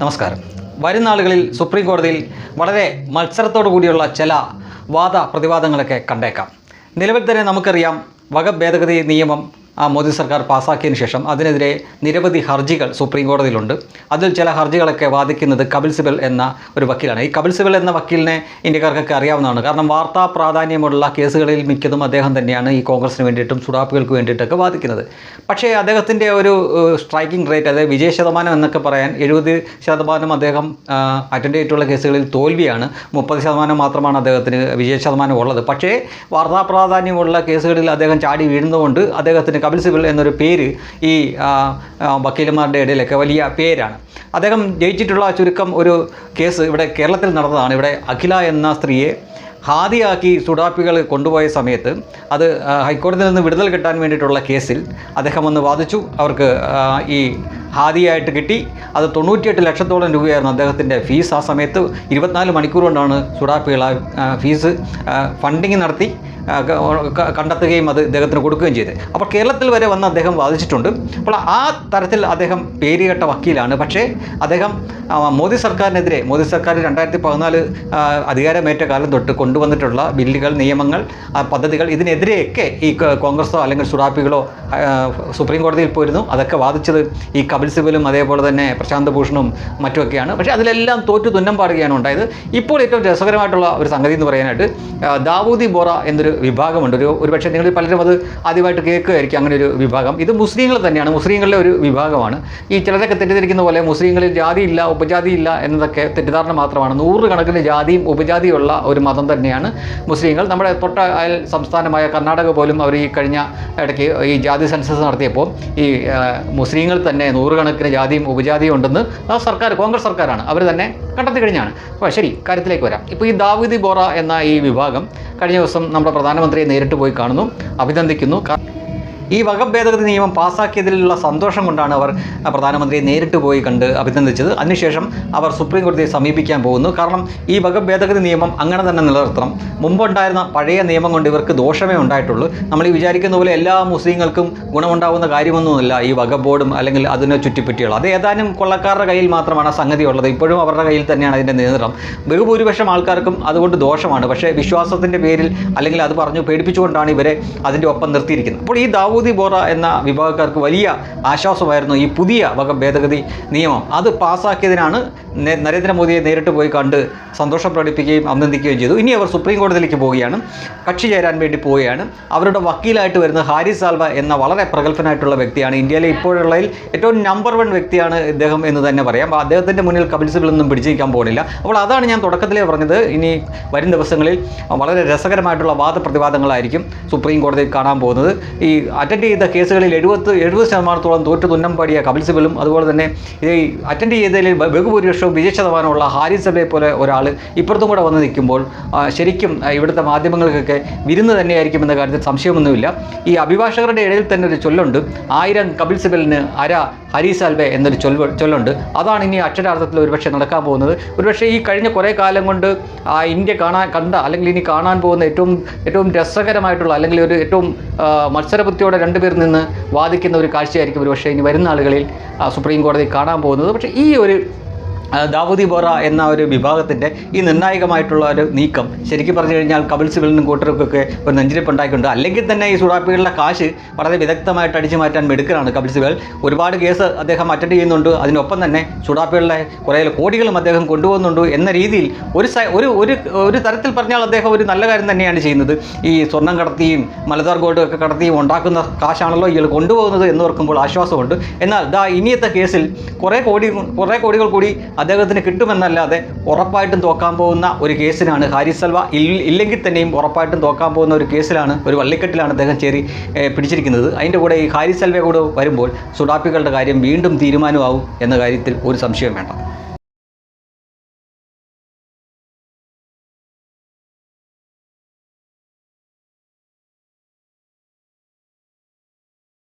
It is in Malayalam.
നമസ്കാരം. വരും നാളുകളിൽ സുപ്രീം കോടതിയിൽ വളരെ മത്സരത്തോടു കൂടിയുള്ള ചില വാദ പ്രതിവാദങ്ങളൊക്കെ കണ്ടേക്കാം. നിലവിൽ തന്നെ നമുക്കറിയാം വകഭേദഗതി നിയമം ആ മോദി സർക്കാർ പാസ്സാക്കിയതിന് ശേഷം അതിനെതിരെ നിരവധി ഹർജികൾ സുപ്രീം കോടതിയിലുണ്ട്. അതിൽ ചില ഹർജികളൊക്കെ വാദിക്കുന്നത് കപിൽ സിബൽ എന്ന ഒരു വക്കീലാണ്. ഈ കപിൽ സിബൽ എന്ന വക്കീലിനെ ഇന്ത്യക്കാർക്കൊക്കെ അറിയാവുന്നതാണ്. കാരണം വാർത്താ പ്രാധാന്യമുള്ള കേസുകളിൽ മിക്കതും അദ്ദേഹം തന്നെയാണ് ഈ കോൺഗ്രസിന് വേണ്ടിയിട്ടും സുഡാപ്പുകൾക്ക് വേണ്ടിയിട്ടൊക്കെ വാദിക്കുന്നത്. പക്ഷേ അദ്ദേഹത്തിന്റെ ഒരു സ്ട്രൈക്കിംഗ് റേറ്റ് അതായത് വിജയ ശതമാനം എന്നൊക്കെ പറയാൻ എഴുപത് ശതമാനം അദ്ദേഹം അറ്റൻഡ് ചെയ്തിട്ടുള്ള കേസുകളിൽ തോൽവിയാണ്. മുപ്പത് ശതമാനം മാത്രമാണ് അദ്ദേഹത്തിന് വിജയ ശതമാനം ഉള്ളത്. പക്ഷേ വാർത്താ പ്രാധാന്യമുള്ള കേസുകളിൽ അദ്ദേഹം ചാടി വീഴുന്നതുകൊണ്ട് അദ്ദേഹത്തിന് കപിൽ സിബൽ എന്നൊരു പേര് ഈ വക്കീലന്മാരുടെ ഇടയിലൊക്കെ വലിയ പേരാണ്. അദ്ദേഹം ജയിച്ചിട്ടുള്ള ചുരുക്കം ഒരു കേസ് ഇവിടെ കേരളത്തിൽ നടന്നതാണ്. ഇവിടെ അഖില എന്ന സ്ത്രീയെ ഹാദിയാക്കി സുഡാപ്പികൾ കൊണ്ടുപോയ സമയത്ത് അത് ഹൈക്കോടതിയിൽ നിന്ന് വിടുതൽ കിട്ടാൻ വേണ്ടിയിട്ടുള്ള കേസിൽ അദ്ദേഹം ഒന്ന് വാദിച്ചു. അവർക്ക് ഈ ഹാദിയായിട്ട് കിട്ടി. അത് തൊണ്ണൂറ്റിയെട്ട് ലക്ഷത്തോളം രൂപയായിരുന്നു അദ്ദേഹത്തിന്റെ ഫീസ്. ആ സമയത്ത് ഇരുപത്തിനാല് മണിക്കൂർ കൊണ്ടാണ് സുഡാപ്പികൾ ആ ഫീസ് ഫണ്ടിങ് നടത്തി. കണ്ടെത്തുകയും അത് ഇദ്ദേഹത്തിന് കൊടുക്കുകയും ചെയ്ത്. അപ്പോൾ കേരളത്തിൽ വരെ വന്ന് അദ്ദേഹം വാദിച്ചിട്ടുണ്ട്. അപ്പോൾ ആ തരത്തിൽ അദ്ദേഹം പേരുകെട്ട വക്കീലാണ്. പക്ഷേ അദ്ദേഹം മോദി സർക്കാരിനെതിരെ മോദി സർക്കാർ രണ്ടായിരത്തി പതിനാല് അധികാരമേറ്റ കാലം തൊട്ട് കൊണ്ടുവന്നിട്ടുള്ള ബില്ലുകൾ നിയമങ്ങൾ പദ്ധതികൾ ഇതിനെതിരെയൊക്കെ ഈ കോൺഗ്രസോ അല്ലെങ്കിൽ സുറാപ്പികളോ സുപ്രീം കോടതിയിൽ പോയിരുന്നു. അതൊക്കെ വാദിച്ചത് ഈ കപിൽ സിബലും അതേപോലെ തന്നെ പ്രശാന്ത് ഭൂഷണും മറ്റുമൊക്കെയാണ്. പക്ഷേ അതിലെല്ലാം തോറ്റു തുന്നം പാടുകയാണ് ഉണ്ടായത്. ഇപ്പോൾ ഏറ്റവും രസകരമായിട്ടുള്ള ഒരു സംഗതി എന്ന് പറയാനായിട്ട് ദാവൂദി ബോറ എന്നൊരു വിഭാഗമുണ്ട്. ഒരു ഒരുപക്ഷെ നിങ്ങൾ പലരും അത് ആദ്യമായിട്ട് കേൾക്കുകയായിരിക്കും അങ്ങനെ ഒരു വിഭാഗം. ഇത് മുസ്ലിങ്ങൾ തന്നെയാണ്. മുസ്ലിങ്ങളുടെ ഒരു വിഭാഗമാണ്. ഈ ചിലരൊക്കെ തെറ്റിദ്ധരിക്കുന്ന പോലെ മുസ്ലിങ്ങളിൽ ജാതിയില്ല ഉപജാതിയില്ല എന്നതൊക്കെ തെറ്റിദ്ധാരണ മാത്രമാണ്. നൂറുകണക്കിന് ജാതിയും ഉപജാതിയും ഉള്ള ഒരു മതം തന്നെയാണ് മുസ്ലിങ്ങൾ. നമ്മുടെ തൊട്ട അയൽ സംസ്ഥാനമായ കർണാടക പോലും അവർ ഈ കഴിഞ്ഞ ഇടയ്ക്ക് ഈ ജാതി സെൻസസ് നടത്തിയപ്പോൾ ഈ മുസ്ലിങ്ങൾ തന്നെ നൂറുകണക്കിന് ജാതിയും ഉപജാതിയും ഉണ്ടെന്ന് ആ സർക്കാർ കോൺഗ്രസ് സർക്കാരാണ്. അവർ തന്നെ കണ്ടെത്തി കഴിഞ്ഞാണ്. അപ്പോൾ ശരി കാര്യത്തിലേക്ക് വരാം. ഇപ്പോൾ ഈ ദാവൂദി ബോറ എന്ന ഈ വിഭാഗം കഴിഞ്ഞ ദിവസം നമ്മുടെ പ്രധാനമന്ത്രിയെ നേരിട്ട് പോയി കാണുന്നു അഭിനന്ദിക്കുന്നു. ഈ വക ഭേദഗതി നിയമം പാസ്സാക്കിയതിലുള്ള സന്തോഷം കൊണ്ടാണ് അവർ പ്രധാനമന്ത്രിയെ നേരിട്ട് പോയി കണ്ട് അഭിനന്ദിച്ചത്. അതിനുശേഷം അവർ സുപ്രീം കോടതിയെ സമീപിക്കാൻ പോകുന്നു. കാരണം ഈ വക ഭേദഗതി നിയമം അങ്ങനെ തന്നെ നിലനിർത്തണം. മുമ്പുണ്ടായിരുന്ന പഴയ നിയമം കൊണ്ട് ഇവർക്ക് ദോഷമേ ഉണ്ടായിട്ടുള്ളൂ. നമ്മൾ ഈ വിചാരിക്കുന്ന പോലെ എല്ലാ മുസ്ലിങ്ങൾക്കും ഗുണമുണ്ടാവുന്ന കാര്യമൊന്നുമില്ല ഈ വക ബോർഡും അല്ലെങ്കിൽ അതിനെ ചുറ്റിപ്പറ്റിയുള്ള. അത് ഏതാനും കൊള്ളക്കാരുടെ കയ്യിൽ മാത്രമാണ് സംഗതി ഉള്ളത് ഇപ്പോഴും അവരുടെ കയ്യിൽ തന്നെയാണ് അതിന്റെ നിയന്ത്രണം. ബഹുഭൂരിപക്ഷം ആൾക്കാർക്കും അതുകൊണ്ട് ദോഷമാണ്. പക്ഷേ വിശ്വാസത്തിന്റെ പേരിൽ അല്ലെങ്കിൽ അത് പറഞ്ഞു പേടിപ്പിച്ചുകൊണ്ടാണ് ഇവരെ അതിന്റെ ഒപ്പം നിർത്തിയിരിക്കുന്നത്. അപ്പോൾ ഈ ബോറ എന്ന വിഭാഗക്കാർക്ക് വലിയ ആശ്വാസമായിരുന്നു ഈ പുതിയ വക ഭേദഗതി നിയമം. അത് പാസ്സാക്കിയതിനാണ് നരേന്ദ്രമോദിയെ നേരിട്ട് പോയി കണ്ട് സന്തോഷം പ്രകടിപ്പിക്കുകയും അഭിനന്ദിക്കുകയും ചെയ്തു. ഇനി അവർ സുപ്രീം കോടതിയിലേക്ക് പോവുകയാണ്. കക്ഷി ചേരാൻ വേണ്ടി പോവുകയാണ്. അവരുടെ വക്കീലായിട്ട് വരുന്ന ഹാരി സാൽവ എന്ന വളരെ പ്രഗത്ഭനായിട്ടുള്ള വ്യക്തിയാണ്. ഇന്ത്യയിലെ ഇപ്പോഴുള്ളതിൽ ഏറ്റവും നമ്പർ വൺ വ്യക്തിയാണ് ഇദ്ദേഹം എന്ന് തന്നെ പറയാം. അപ്പോൾ അദ്ദേഹത്തിന്റെ മുന്നിൽ കപിൽ പിടിച്ചിരിക്കാൻ പോകുന്നില്ല. അപ്പോൾ അതാണ് ഞാൻ തുടക്കത്തിലേ പറഞ്ഞത്. ഇനി വരും ദിവസങ്ങളിൽ വളരെ രസകരമായിട്ടുള്ള വാദപ്രതിവാദങ്ങളായിരിക്കും സുപ്രീം കോടതിയിൽ കാണാൻ പോകുന്നത്. ഈ അറ്റൻഡ് ചെയ്ത കേസുകളിൽ എഴുപത്ത് എഴുപത് ശതമാനത്തോളം തോറ്റു തുന്നം പാടിയ കപിൽ സിബലും അതുപോലെ തന്നെ ഈ അറ്റൻഡ് ചെയ്തതിൽ ബഹുഭൂരിപക്ഷവും വിജയ ശതമാനമുള്ള ഹാരിസ് സഭയെ പോലെ ഒരാൾ ഇപ്പുറത്തും കൂടെ വന്ന് നിൽക്കുമ്പോൾ ശരിക്കും ഇവിടുത്തെ മാധ്യമങ്ങൾക്കൊക്കെ വിരുന്ന് തന്നെയായിരിക്കും എന്ന കാര്യത്തിൽ സംശയമൊന്നുമില്ല. ഈ അഭിഭാഷകരുടെ ഇടയിൽ തന്നെ ഒരു ചൊല്ലുണ്ട്. ആയിരം കപിൽ സിബലിന് അര ഹരി അൽബെ എന്നൊരു ചൊൽ ചൊല്ലുണ്ട്. അതാണ് ഇനി അക്ഷരാർത്ഥത്തിൽ ഒരുപക്ഷെ നടക്കാൻ പോകുന്നത്. ഒരുപക്ഷെ ഈ കഴിഞ്ഞ കുറേ കാലം കൊണ്ട് ആ ഇന്ത്യ കാണാൻ കണ്ട അല്ലെങ്കിൽ ഇനി കാണാൻ പോകുന്ന ഏറ്റവും ഏറ്റവും രസകരമായിട്ടുള്ള അല്ലെങ്കിൽ ഒരു ഏറ്റവും ആ, മത്സരബുദ്ധിയോടെ രണ്ടുപേർ നിന്ന് വാദിക്കുന്ന ഒരു കാഴ്ചയായിരിക്കും ഒരു പക്ഷേ ഇനി വരുന്ന ആളുകളിൽ സുപ്രീം കോടതി കാണാൻ പോകുന്നത്. പക്ഷേ ഈ ഒരു ദാവൂദി ബോറ എന്ന ഒരു വിഭാഗത്തിന്റെ ഈ നിർണായകമായിട്ടുള്ള ഒരു നീക്കം ശരിക്കും പറഞ്ഞു കഴിഞ്ഞാൽ കപിൽ സിബലിനും കൂട്ടർക്കൊക്കെ ഒരു നെഞ്ചിരിപ്പുണ്ടായിട്ടുണ്ട് അല്ലെങ്കിൽ തന്നെ ഈ സുഡാപ്പികളുടെ കാശ് വളരെ വിദഗ്ധമായിട്ട് അടിച്ചു മാറ്റാൻ മെടുക്കലാണ് കപിൽ സിബൽ. ഒരുപാട് കേസ് അദ്ദേഹം അറ്റൻഡ് ചെയ്യുന്നുണ്ട്. അതിനൊപ്പം തന്നെ സുഡാപ്പികളുടെ കുറേ കോടികളും അദ്ദേഹം കൊണ്ടുപോകുന്നുണ്ട് എന്ന രീതിയിൽ ഒരു ഒരു ഒരു ഒരു തരത്തിൽ പറഞ്ഞാൽ അദ്ദേഹം ഒരു നല്ല കാര്യം തന്നെയാണ് ചെയ്യുന്നത്. ഈ സ്വർണം കടത്തിയും മലബാർ ഗോൾഡ് ഒക്കെ കടത്തിയും ഉണ്ടാക്കുന്ന കാശാണല്ലോ ഇയാൾ കൊണ്ടുപോകുന്നത് എന്ന് ഓർക്കുമ്പോൾ ആശ്വാസമുണ്ട്. എന്നാൽ ദാ ഇനിയത്തെ കേസിൽ കുറേ കോടി കുറേ കോടികൾ കൂടി അദ്ദേഹത്തിന് കിട്ടുമെന്നല്ലാതെ ഉറപ്പായിട്ടും തോക്കാൻ പോകുന്ന ഒരു കേസിനാണ് ഹാരിസ് സൽവ. ഇല്ലെങ്കിൽ തന്നെയും ഉറപ്പായിട്ടും തോക്കാൻ പോകുന്ന ഒരു കേസിലാണ് ഒരു വള്ളിക്കെട്ടിലാണ് അദ്ദേഹം ചേരി പിടിച്ചിരിക്കുന്നത്. അതിന്റെ കൂടെ ഈ ഹാരിസ് സൽവ കൂടെ വരുമ്പോൾ സുഡാപ്പികളുടെ കാര്യം വീണ്ടും തീരുമാനമാവും എന്ന കാര്യത്തിൽ ഒരു സംശയം വേണ്ട.